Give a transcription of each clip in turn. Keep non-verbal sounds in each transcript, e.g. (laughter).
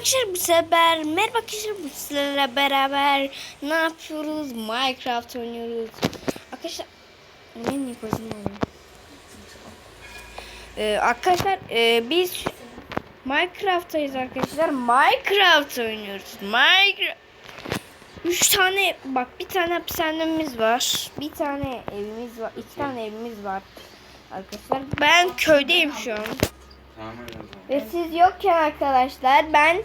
arkadaşlar bu sefer merhaba arkadaşlar bu sizlerle beraber ne yapıyoruz? Minecraft oynuyoruz. Arkadaşlar ne niye koydum? Ee, arkadaşlar e, biz Minecraft'tayız arkadaşlar. Minecraft oynuyoruz. Minecraft. Üç tane bak bir tane hapishanemiz var. Bir tane evimiz var. iki tane evimiz var. Arkadaşlar ben köydeyim şu an. Ve siz yokken arkadaşlar ben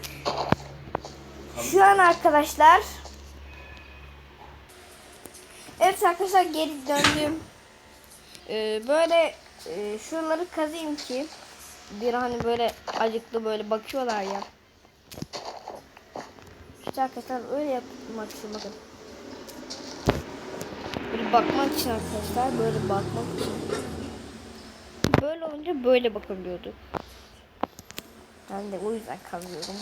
şu an arkadaşlar Evet arkadaşlar geri döndüm. Ee, böyle e, şuraları kazayım ki bir hani böyle acıklı böyle bakıyorlar ya. İşte arkadaşlar öyle yapmak için bakın. Böyle bakmak için arkadaşlar böyle bakmak için. Böyle olunca böyle bakabiliyorduk. Ben de o yüzden kazıyorum.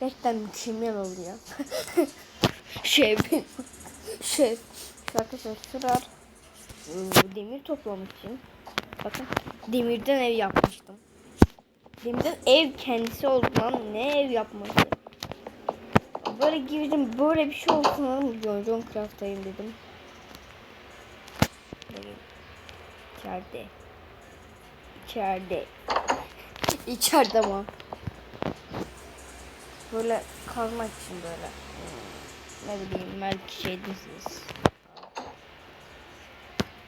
Gerçekten mükemmel oluyor. (laughs) şey. Şu arkadaşlar şurar ıı, demir toplamak için. Bakın demirden ev yapmıştım. Demirden ev kendisi oldu lan. Ne ev yapması? Böyle girdim böyle bir şey olsun John Craft'tayım dedim. Böyle içeride. İçeride. (laughs) İçeride ama. Böyle kalmak için böyle. hmm, Ne bileyim belki şey değilsiniz.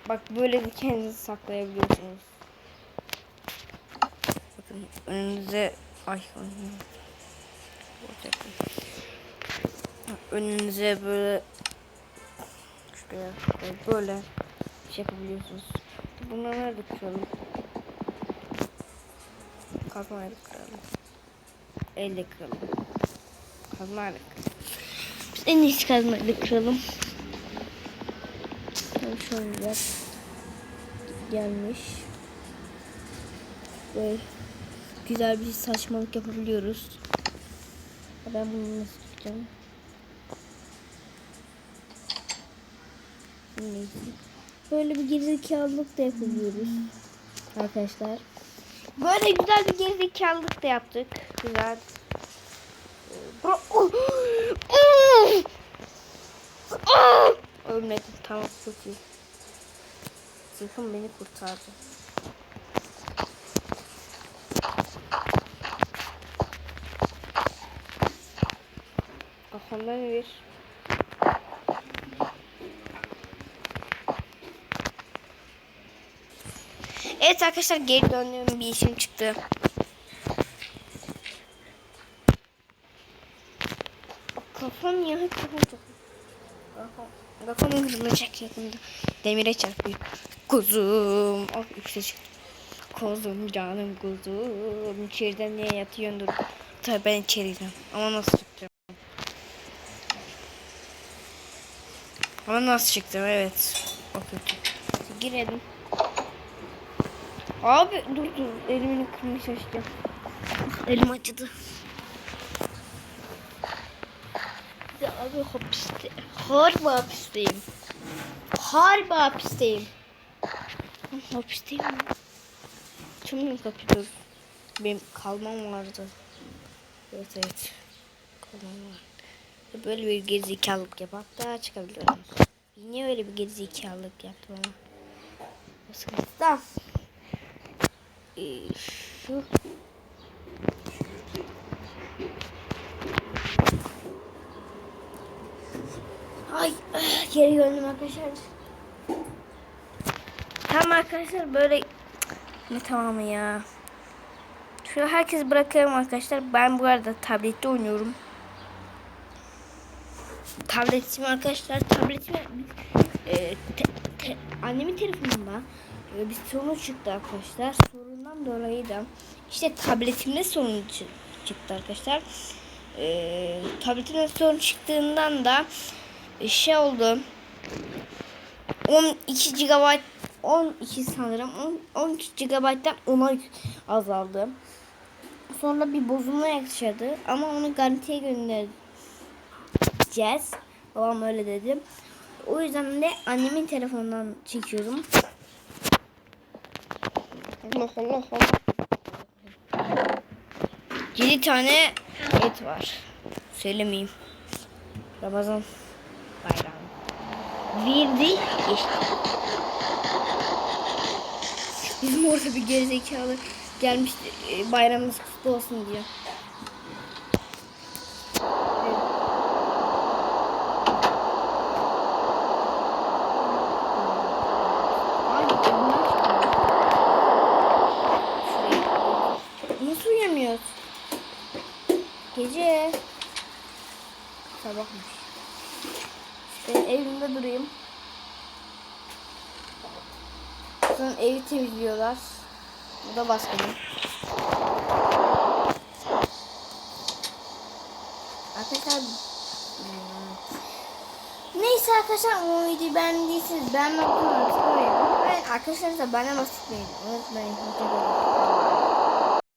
Bak böyle de kendinizi saklayabiliyorsunuz. Bakın önünüze ay önünüze böyle şuraya böyle şey yapabiliyorsunuz. Bunları nerede kıralım? Kazmayla kıralım. Elle kıralım. Kazmayla kıralım. Biz en iyisi kazmayla kıralım. Ben şöyle gelmiş. Ve güzel bir saçmalık yapabiliyoruz. Ben bunu nasıl tutacağım? Neyse. Böyle bir gerizekalılık da yapabiliyoruz. Arkadaşlar. Böyle güzel bir gerizekalılık da yaptık. Güzel. Bro- Oh! Oh! Oh! Ölmedim. Tamam çok iyi. Zırhım beni kurtardı. Kafamdan bir Evet arkadaşlar geri döndüğüm bir işim çıktı. Kafam ya kafam çok. Kafam, kırılacak yakında. Demire çarpıyor. Kuzum. Oh üstte çıktı. Kuzum canım kuzum. İçeriden niye yatıyordur? Tabii ben içeriden. Ama nasıl çıktım? Ama nasıl çıktım evet. O kötü. Girelim. Abi dur dur elimin kırmızı şaştı. Elim acıdı. Ya abi hapiste. Harbi hapisteyim. Harbi hapisteyim. Hapisteyim mi? Açamıyorum kapıyı dur. Benim kalmam vardı. Evet evet. Kalmam var. Böyle bir gerizekalılık yap. Hatta çıkabiliyorum. Niye öyle bir gerizekalılık yaptım ama. Sıkıntı. Şu Ay ah, geri döndüm arkadaşlar. Tamam arkadaşlar böyle ne tamamı ya. Şöyle herkes bırakalım arkadaşlar. Ben bu arada tablette oynuyorum. Tabletim arkadaşlar tabletime e, te, te, annemin telefonunda e, bir sorun çıktı arkadaşlar. Sorundan dolayı da işte tabletimde sorun çı- çıktı arkadaşlar. E, tabletimde sorun çıktığından da şey oldu. 12 GB 12 sanırım 10, 12 GB'den 10'a azaldı. Sonra bir bozulma yaşadı ama onu garantiye göndereceğiz. Babam öyle dedi. O yüzden de annemin telefonundan çekiyorum. 7 tane et var. Söylemeyeyim. Ramazan bayramı. Verdi geçti. Bizim orada bir gerizekalı gelmiş e, bayramımız kutlu olsun diyor. Evimde durayım. Sonra evi temizliyorlar. Bu da baskını. Arkadaşlar hmm. Neyse arkadaşlar bu videoyu beğendiyseniz beğenmeyi unutmayın. Ben arkadaşlarınızla bana basitmeyin. Unutmayın. Hoşçakalın.